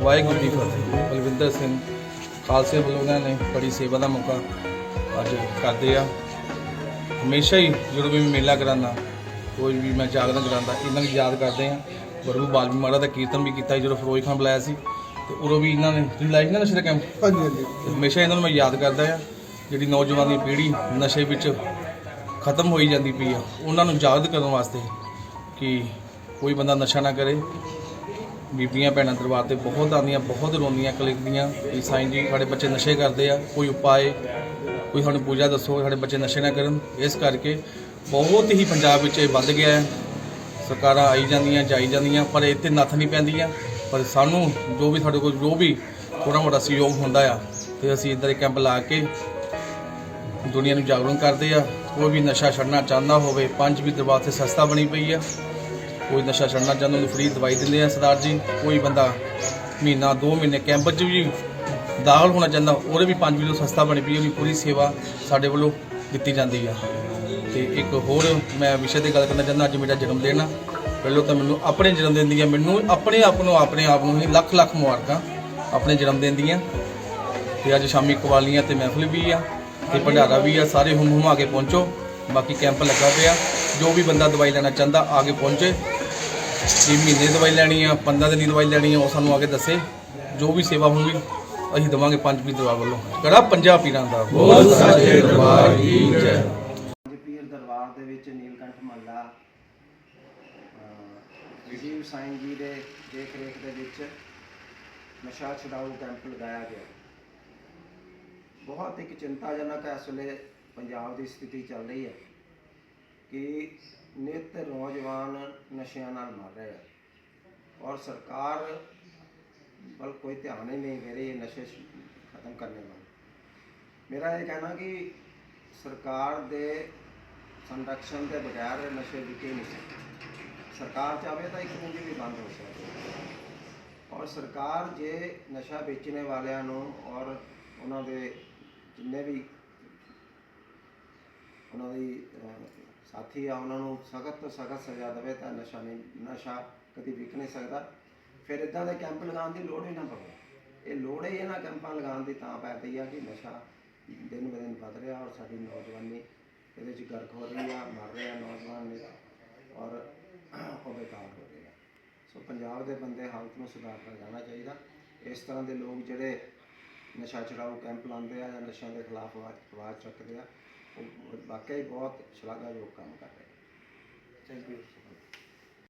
ਵਾਹਿਗੁਰੂ ਜੀ ਕੀ ਬਲਵਿੰਦਰ ਸਿੰਘ ਖਾਲਸੇ ਵੱਲੋਂ ਇਹਨਾਂ ਨੇ ਬੜੀ ਸੇਵਾ ਦਾ ਮੌਕਾ ਅੱਜ ਕਰਦੇ ਆ। ਹਮੇਸ਼ਾ ਹੀ ਜਦੋਂ ਵੀ ਮੇਲਾ ਕਰਾਂਦਾ ਕੋਈ ਵੀ ਮੈਂ ਜਾਗਰਣ ਕਰਾਂਦਾ ਇਹਨਾਂ ਨੂੰ ਯਾਦ ਕਰਦੇ ਆ। ਗੁਰੂ ਬਾਲਮੀ ਮਹਾਰਾਜ ਦਾ ਕੀਰਤਨ ਵੀ ਕੀਤਾ ਜਦੋਂ ਫਿਰੋਜ਼ ਖਾਨ ਬੁਲਾਇਆ ਸੀ। ਤੇ ਉਦੋਂ ਵੀ ਇਹਨਾਂ ਨੇ ਤੁਸੀਂ ਲਾਇਆ ਨਾ ਨਸ਼ੇ ਦਾ ਕੈਂਪ ਹਾਂਜੀ। ਹਾਂਜੀ ਹਮੇਸ਼ਾ ਇਹਨਾਂ ਨੂੰ ਮੈਂ ਯਾਦ ਕਰਦਾ ਆ ਜਿਹੜੀ ਨੌਜਵਾਨ ਦੀ ਪੀੜ੍ਹੀ ਨਸ਼ੇ ਵਿੱਚ ਖਤਮ ਹੋਈ ਜਾਂਦੀ ਪਈ ਆ ਉਹਨਾਂ ਨੂੰ ਜਾਗਰਤ ਕਰਨ ਵਾਸਤੇ ਕਿ ਕੋਈ ਬੰਦਾ ਨਸ਼ਾ ਨਾ ਕਰੇ ਬੀਬੀਆਂ ਭੈਣਾਂ ਦਰਬਾਰ ਤੇ ਬਹੁਤ ਆਉਂਦੀਆਂ, ਬਹੁਤ ਰੋਂਦੀਆਂ ਕਲਿਕਦੀਆਂ ਕਿ ਸਾਈਂ ਜੀ, ਸਾਡੇ ਬੱਚੇ ਨਸ਼ੇ ਕਰਦੇ ਆ, ਕੋਈ ਉਪਾਏ ਕੋਈ ਸਾਨੂੰ ਪੂਜਾ ਦੱਸੋ, ਸਾਡੇ ਬੱਚੇ ਨਸ਼ੇ ਨਾ ਕਰਨ। ਇਸ ਕਰਕੇ ਬਹੁਤ ਹੀ ਪੰਜਾਬ ਵਿੱਚ ਇਹ ਵੱਧ ਗਿਆ ਹੈ। ਸਰਕਾਰਾਂ ਆਈ ਜਾਂਦੀਆਂ, ਜਾਈ ਜਾਂਦੀਆਂ, ਪਰ ਇੱਥੇ ਨੱਥ ਨਹੀਂ ਪੈਂਦੀਆਂ। ਪਰ ਸਾਨੂੰ ਜੋ ਵੀ ਸਾਡੇ ਕੋਲ, ਜੋ ਵੀ ਥੋੜਾ ਮੋਟਾ ਸਹਿਯੋਗ ਹੁੰਦਾ ਆ, ਤੇ ਅਸੀਂ ਇੱਧਰ ਕੈਂਪ ਲਾ ਕੇ ਦੁਨੀਆ ਨੂੰ ਜਾਗਰੂਕ ਕਰਦੇ ਆ। ਕੋਈ ਵੀ ਨਸ਼ਾ ਛੱਡਣਾ ਚਾਹੁੰਦਾ ਹੋਵੇ, ਪੰਜ ਵੀ ਦਰਬਾਰ ਤੇ ਸਸਤਾ ਬਣੀ ਪਈ ਆ। ਕੋਈ ਨਸ਼ਾ ਛੱਡਣਾ ਚਾਹੁੰਦਾ, ਉਹਨੂੰ ਫ੍ਰੀ ਦਵਾਈ ਦਿੰਦੇ ਆ ਸਰਦਾਰ ਜੀ। ਕੋਈ ਬੰਦਾ ਮਹੀਨਾ 2 ਮਹੀਨੇ ਕੈਂਪ 'ਚ ਵੀ ਦਾਖਲ ਹੋਣਾ ਚਾਹੁੰਦਾ, ਉਹਦੇ ਵੀ 5 ਕਿਲੋ ਸਸਤਾ ਬਣੀ ਪਈ ਉਹਦੀ ਪੂਰੀ ਸੇਵਾ ਸਾਡੇ ਵੱਲੋਂ ਦਿੱਤੀ ਜਾਂਦੀ ਆ। ਤੇ ਇੱਕ ਹੋਰ ਮੈਂ ਵਿਸ਼ੇ ਤੇ ਗੱਲ ਕਰਨਾ ਚਾਹੁੰਦਾ, ਅੱਜ ਮੇਰਾ ਜਨਮ ਦਿਨ ਆ। ਪਹਿਲਾਂ ਤਾਂ ਮੈਨੂੰ ਆਪਣੇ ਜਨਮ ਦਿਨ ਦੀਆਂ, ਮੈਨੂੰ ਆਪਣੇ ਆਪ ਨੂੰ, ਆਪਣੇ ਆਪ ਨੂੰ ਹੀ ਲੱਖ ਲੱਖ ਮੁਬਾਰਕਾਂ ਆਪਣੇ ਜਨਮ ਦਿਨ ਦੀਆਂ। ਤੇ ਅੱਜ ਸ਼ਾਮੀ ਕਵਾਲੀਆਂ ਤੇ ਮਹਿਫਲ ਵੀ ਆ, ਤੇ ਭੰਡਾਰਾ ਵੀ ਆ, ਸਾਰੇ ਹੁਮ ਹੁਮਾ ਕੇ ਪਹੁੰਚੋ। ਬਾਕੀ ਕੈਂਪ ਲੱਗਾ ਪਿਆ, ਜੋ ਵੀ ਬੰਦਾ ਦਵਾਈ ਲੈਣਾ ਚਾਹੁੰਦਾ, ਆ ਕੇ ਪਹੁੰਚੇ। ਜੇ ਮਹੀਨੇ ਦੀ ਦਵਾਈ ਲੈਣੀ ਆ 15 ਦਿਨ ਦੀ ਦਵਾਈ ਲੈਣੀ ਆ ਉਹ ਸਾਨੂੰ ਆ ਕੇ ਦੱਸੇ। ਜੋ ਵੀ ਸੇਵਾ ਹੋਊਗੀ ਅਸੀਂ ਦਵਾਂਗੇ ਪੰਜ ਪੀਰ ਦਰਬਾਰ ਵੱਲੋਂ। ਕੜਾ ਪੰਜਾਬ ਪੀਰਾਂ ਦਾ। ਬਹੁਤ ਸਾਚੇ ਦਰਬਾਰ ਕੀ ਜੈ। ਪੰਜ ਪੀਰ ਦਰਬਾਰ ਦੇ ਵਿੱਚ ਨੀਲਕੰਠ ਮਹੱਲਾ ਰਜੀਵ ਸਾਈਂ ਜੀ ਦੇ ਦੇਖ ਰੇਖ ਦੇ ਵਿੱਚ ਨਸ਼ਾ ਛੁਡਾਊ ਕੈਂਪ ਲਗਾਇਆ ਗਿਆ। ਬਹੁਤ ਇੱਕ ਚਿੰਤਾਜਨਕ ਇਸ ਵੇਲੇ ਪੰਜਾਬ ਦੀ ਸਥਿਤੀ ਚੱਲ ਰਹੀ ਹੈ। ਕਿ ਨਿਤ ਨੌਜਵਾਨ ਨਸ਼ਿਆਂ ਨਾਲ ਮਰ ਰਹੇ ਆ। ਔਰ ਸਰਕਾਰ ਵੱਲ ਕੋਈ ਧਿਆਨ ਹੀ ਨਹੀਂ ਦੇ ਰਹੀ ਨਸ਼ੇ ਖਤਮ ਕਰਨੇ ਵੱਲ। ਮੇਰਾ ਇਹ ਕਹਿਣਾ ਕਿ ਸਰਕਾਰ ਦੇ ਸੰਰਕਸ਼ਣ ਦੇ ਬਗੈਰ ਨਸ਼ੇ ਵਿਕੇ ਨਹੀਂ ਸਕਦੇ ਸਰਕਾਰ ਚਾਹਵੇ ਤਾਂ ਇੱਕ ਪੂੰਜੀ ਵੀ ਬੰਦ ਹੋ ਸਕਦਾ ਔਰ ਸਰਕਾਰ ਜੇ ਨਸ਼ਾ ਵੇਚਣੇ ਵਾਲਿਆਂ ਨੂੰ ਔਰ ਉਹਨਾਂ ਦੇ ਜਿੰਨੇ ਵੀ ਉਹਨਾਂ ਦੀ ਸਾਥੀ ਆ, ਉਹਨਾਂ ਨੂੰ ਸਖਤ ਤੋਂ ਸਖਤ ਸਜ਼ਾ ਦੇਵੇ ਤਾਂ ਨਸ਼ਾ ਨਹੀਂ, ਨਸ਼ਾ ਕਦੀ ਵਿਕ ਨਹੀਂ ਸਕਦਾ। ਫਿਰ ਇਦਾਂ ਦੇ ਕੈਂਪ ਲਗਾਉਣ ਦੀ ਲੋੜ ਹੀ ਨਾ ਪਵੇ। ਇਹ ਲੋੜ ਹੀ ਇਹਨਾਂ ਕੈਂਪਾਂ ਲਗਾਉਣ ਦੀ ਤਾਂ ਪੈਂਦੀ ਆ ਕਿ ਨਸ਼ਾ ਦਿਨ ਬ ਦਿਨ ਵੱਧ ਰਿਹਾ ਔਰ ਸਾਡੀ ਨੌਜਵਾਨੀ ਇਹਦੇ 'ਚ ਗਰਕ ਹੋ ਰਹੀ ਆ, ਮਰ ਰਹੇ ਆ ਨੌਜਵਾਨ ਨੇ ਔਰ ਉਹ ਬੇਕਾਰ ਹੋ ਰਹੇ ਆ। ਸੋ ਪੰਜਾਬ ਦੇ ਬੰਦੇ ਹਾਲਤ ਨੂੰ ਸੁਧਾਰ ਕਰ ਜਾਣਾ ਚਾਹੀਦਾ। ਇਸ ਤਰ੍ਹਾਂ ਦੇ ਲੋਕ ਜਿਹੜੇ ਨਸ਼ਾ ਛੁਡਾਊ ਕੈਂਪ ਲਾਉਂਦੇ ਆ ਜਾਂ ਨਸ਼ਿਆਂ ਦੇ ਖਿਲਾਫ ਆਵਾਜ਼ ਆਵਾਜ਼ ਚੱਕਦੇ ਆ ਉਹ ਹੀ ਬਹੁਤ ਸ਼ਲਾਘਾਯੋਗ ਕੰਮ ਕਰ ਰਹੇ ਥੈਂਕ ਯੂ